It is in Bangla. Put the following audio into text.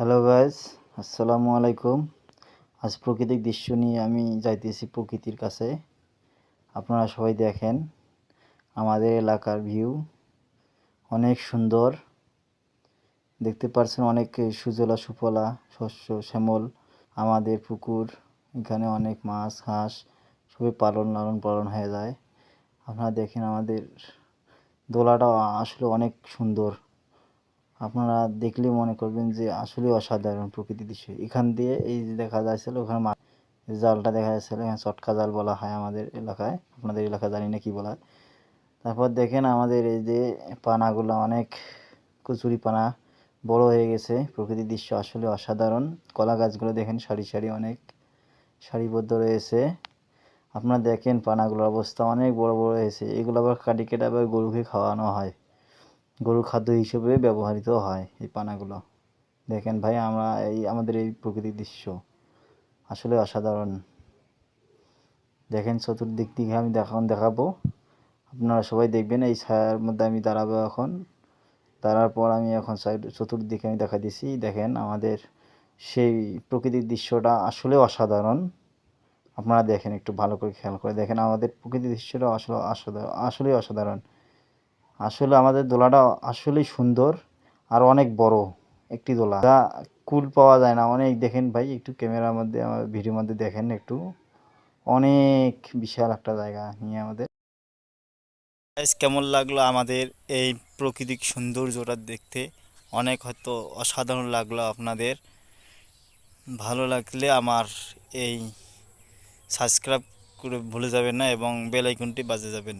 হ্যালো গাইজ আসসালামু আলাইকুম আজ প্রাকৃতিক দৃশ্য নিয়ে আমি যাইতেছি প্রকৃতির কাছে। আপনারা সবাই দেখেন, আমাদের এলাকার ভিউ অনেক সুন্দর। দেখতে পাচ্ছেন অনেক সুজলা, সুফলা, শস্য, শ্যামল, আমাদের পুকুর, এখানে অনেক মাছ, হাঁস, সবই পালন লালন পালন হয়ে যায়। আপনারা দেখেন আমাদের দোলাটা আসলে অনেক সুন্দর। আপনারা দেখলে মনে করবেন যে আসলে অসাধারণ প্রকৃতি দৃশ্য। এখান দিয়ে এই যে দেখা যাচ্ছিল, ওখানে জালটা দেখা যাচ্ছিল, এখানে চটকা জাল বলা হয় আমাদের এলাকায়। আপনাদের এলাকা জানি না কি বলা। হয় তারপর দেখেন আমাদের এই যে পানাগুলো, অনেক কচুরি পানা, বড় হয়ে গেছে। প্রকৃতির দৃশ্য আসলে অসাধারণ। কলা গাছগুলো দেখেন, সারি সারি অনেক সারিবদ্ধ রয়েছে। আপনারা দেখেন পানাগুলোর অবস্থা অনেক বড় বড় হয়েছে। এগুলো আবার কাটি কেটে আবার গরুকে খাওয়ানো হয়। গরুর খাদ্য হিসেবে ব্যবহৃত হয় এই পানাগুলো। দেখেন ভাই, আমরা এই আমাদের এই প্রকৃতির দৃশ্য। আসলে অসাধারণ। দেখেন চতুর্দিক দিকে আমি দেখান দেখাবো। আপনারা সবাই দেখবেন এই ছায়ার মধ্যে আমি দাঁড়াবো এখন। দাঁড়ার পর আমি এখন চতুর্দিকে আমি দেখা দিছি। দেখেন আমাদের সেই প্রকৃতির দৃশ্যটা আসলে অসাধারণ। আপনারা দেখেন একটু ভালো করে খেয়াল করে দেখেন আমাদের প্রকৃতির দৃশ্যটা আসলে অসাধারণ আসলেই অসাধারণ। আসলে আমাদের দোলাটা আসলেই সুন্দর আর অনেক বড় একটি দোলা। যা কুল পাওয়া যায় না। অনেক দেখেন ভাই, একটু ক্যামেরার মধ্যে, আমার ভিডিওর মধ্যে দেখেন একটু। অনেক বিশাল একটা জায়গা নিয়ে আমাদের। কেমন লাগল আমাদের এই প্রাকৃতিক সৌন্দর্যটা দেখতে? অনেক হয়তো অসাধারণ লাগল আপনাদের। ভালো লাগলে আমার এই সাবস্ক্রাইব করে ভুলে যাবেন না এবং বেল বাজে যাবেন।